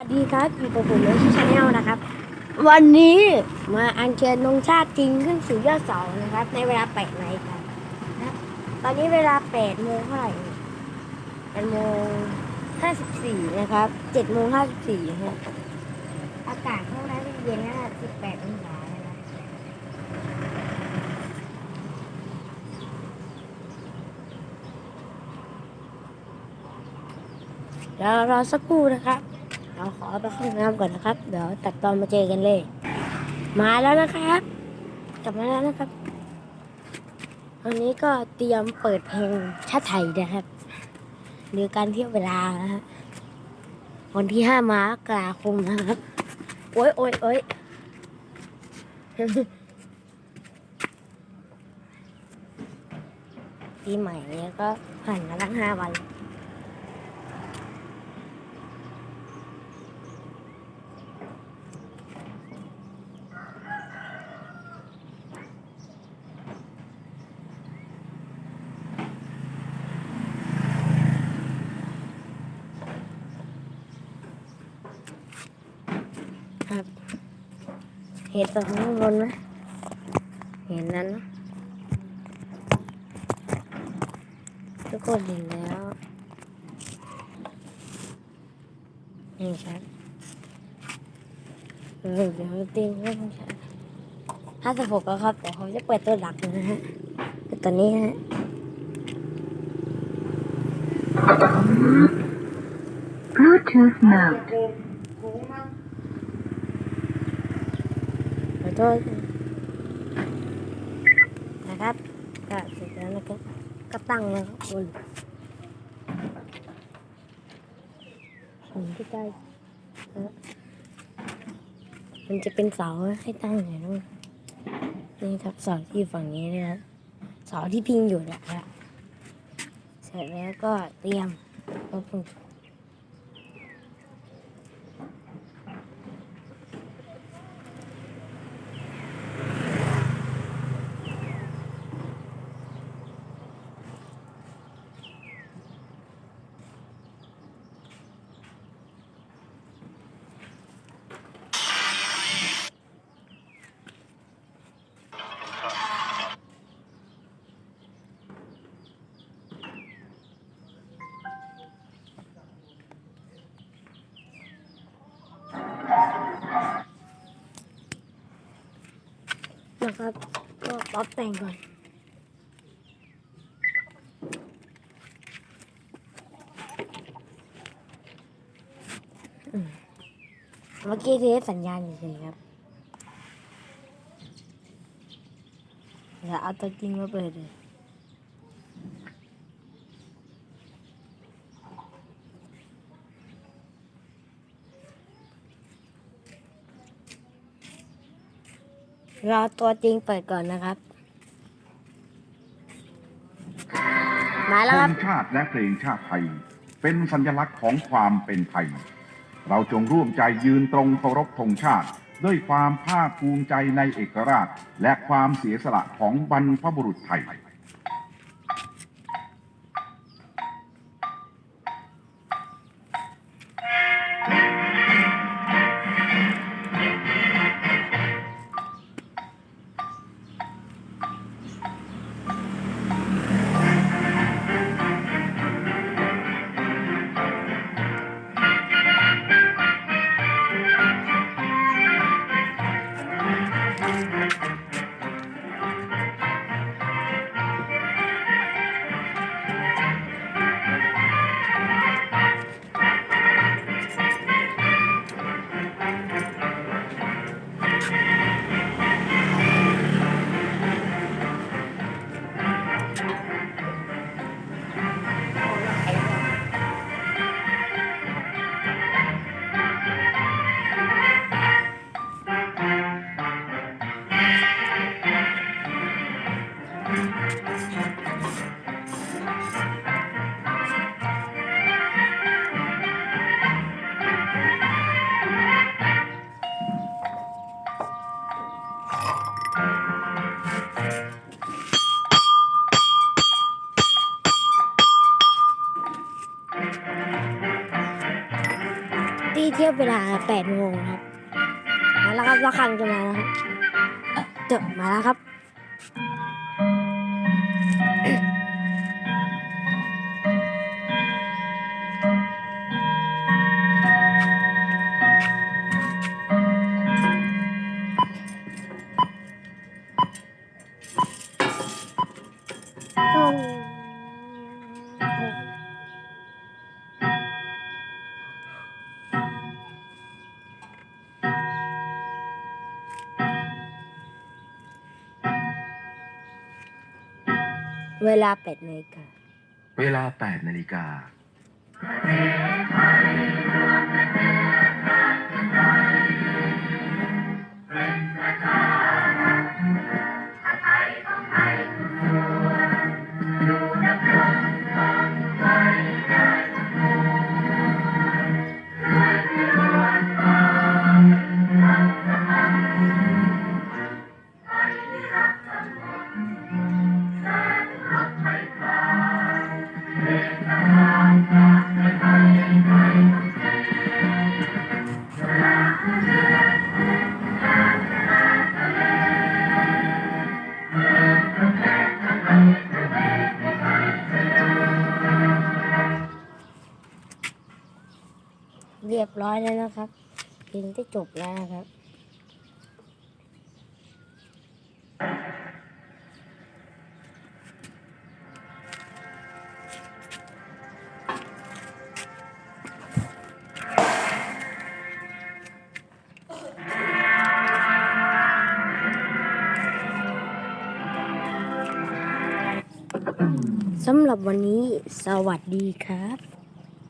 สวัสดีครับอยู่กับผมในที่ชาแนลนะครับ วันนี้มาอัญเชิญธงชาติจริงขึ้นสู่ยอดเสานะครับ ในเวลา8นาฬิกานะครับตอนนี้เวลา8โมงเท่าไหร่8โมง54นะครับ7โมง54นะครับอากาศข้างในเย็นนะครับ18องศานะครับเดี๋ยวรอสักครู่นะครับ เราขอไปเข้าห้องน้ำก่อนนะครับ เดี๋ยวตัดตอนมาเจอกันเลย มาแล้วนะครับ กลับมาแล้วนะครับวันนี้ก็เตรียมเปิดเพลงชาติไทยนะครับหรือการเที่ยวเวลานะฮะวันที่ห้ามากราคมนะครับ โอ้ยโอ้ยโอ้ยปีใหม่เนี้ยก็ผ่านมาตั้งห้าวัน เห็นตรงข้างบนไหมเห็นนั้นนะทุกคนเห็นแล้วนี่ครับเดี๋ยวเตรียมไว้ครับห้าสิบหกแล้วครับแต่ผมจะเปิดตัวหลักนะฮะคือตัวนี้ฮะ Bluetooth mode. ทษนะครับก็เสร็จแล้วนะครับก็ตั้งแล้วครับบนผมที่ใกล้มันจะเป็นเสาให้ตั้งอยู่นู่นนี่ครับเสาที่ฝั่งนี้นะครับเสาที่พิงอยู่นะครับเสร็จแล้วก็เตรียมก็เพิ่ง นะครับ ก็ป๊อปแต่งก่อนเมื่อกี้เทสสัญญาณเฉยครับเดี๋ยวเอาตัวจริงมาเปิดเลย รอตัวจริงเปิดก่อนนะครับ มาแล้วธครับ งชาติและเพลงชาติไทย เป็นสัญลักษณ์ของความเป็นไทย เราจงร่วมใจยืนตรงเคารพธงชาติ ด้วยความภาคภูมิใจในเอกราช และความเสียสละของบรรพบุรุษไทย เวลาแปดโมงครับมาแล้วครับระฆังจะมาแล้วครับเจบมาแล้วครับ เวลาแปดนาฬิกา เวลา8นาฬิกาเอยแล้วนะครับเพลงที่จบแล้วนะครับสำหรับวันนี้สวัสดีครับ